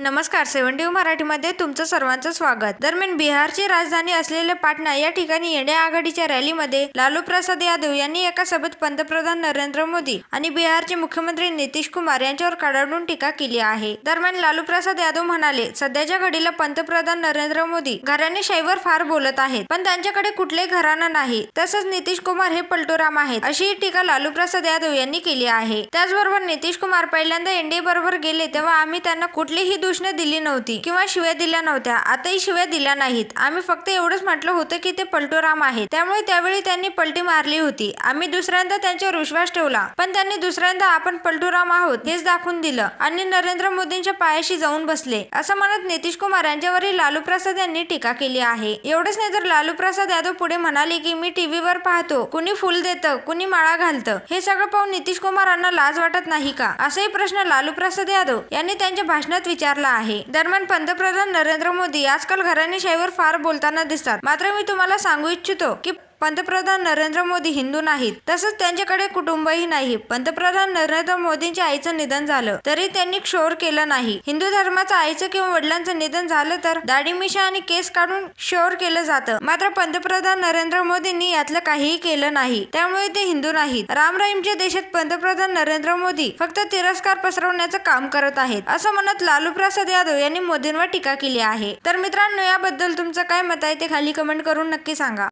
नमस्कार सेव्हन मराठीमध्ये तुमचं सर्वांचं स्वागत. दरम्यान बिहारची राजधानी असलेले पाटणा या ठिकाणी इंडिया आघाडीच्या रॅलीमध्ये लालू प्रसाद यादव यांनी एका सभेत पंतप्रधान नरेंद्र मोदी आणि बिहारचे मुख्यमंत्री नितीश कुमार यांच्यावर कडाडून टीका केली आहे. दरम्यान लालू प्रसाद यादव म्हणाले सध्याच्या घडीला पंतप्रधान नरेंद्र मोदी घराणेशाहीवर फार बोलत आहेत पण त्यांच्याकडे कुठलेही घराणं नाही. तसंच नितीश कुमार हे पलटोराम आहेत अशी टीका लालू प्रसाद यादव यांनी केली आहे. त्याचबरोबर नितीश कुमार पहिल्यांदा एनडीए बरोबर गेले तेव्हा आम्ही त्यांना कुठलीही दूषणे दिली नव्हती किंवा शिव्या दिल्या नव्हत्या. आताही शिव्या दिल्या नाहीत. आम्ही फक्त एवढंच म्हटलं होतं की ते पलटूराम आहेत. त्यामुळे त्यावेळी त्यांनी पलटी मारली होती. आम्ही दुसऱ्यांदा त्यांच्यावर विश्वास ठेवला. पण त्यांनी दुसऱ्यांदा आपण पलटूराम आहोत हेच दाखवून दिलं आणि नरेंद्र मोदींच्या पायाशी जाऊन बसले. असं म्हणत नितीश कुमार यांच्यावरही लालू प्रसाद यांनी टीका केली आहे. एवढंच नाही तर लालू प्रसाद यादव पुढे म्हणाले की मी टीव्हीवर पाहतो. कुणी फुल देतं कुणी माळा घालतं. हे सगळं पाहून नितीश कुमारांना लाज वाटत नाही का? असाही प्रश्न लालू प्रसाद यादव यांनी त्यांच्या भाषणात विचार विचारला आहे. दरम्यान पंतप्रधान नरेंद्र मोदी आजकाल घराणेशाहीवर फार बोलताना दिसतात. मात्र मी तुम्हाला सांगू इच्छितो की पंतप्रधान नरेंद्र मोदी हिंदू नाहीत. तसंच त्यांच्याकडे कुटुंबही नाही. पंतप्रधान नरेंद्र मोदींच्या आईचं निधन झालं. तरी त्यांनी क्षोर केलं नाही. हिंदू धर्माचं आईचं किंवा वडिलांचं निधन झालं तर दाढी मिशा आणि केस काढून क्षोर केलं जातं. मात्र पंतप्रधान नरेंद्र मोदींनी यातलं काहीही केलं नाही. त्यामुळे ते हिंदू नाहीत. राम रहीमच्या देशात पंतप्रधान नरेंद्र मोदी फक्त तिरस्कार पसरवण्याचं काम करत आहेत. असं म्हणत लालू प्रसाद यादव यांनी मोदींवर टीका केली आहे. तर मित्रांनो याबद्दल तुमचं काय मत आहे ते खाली कमेंट करून नक्की सांगा.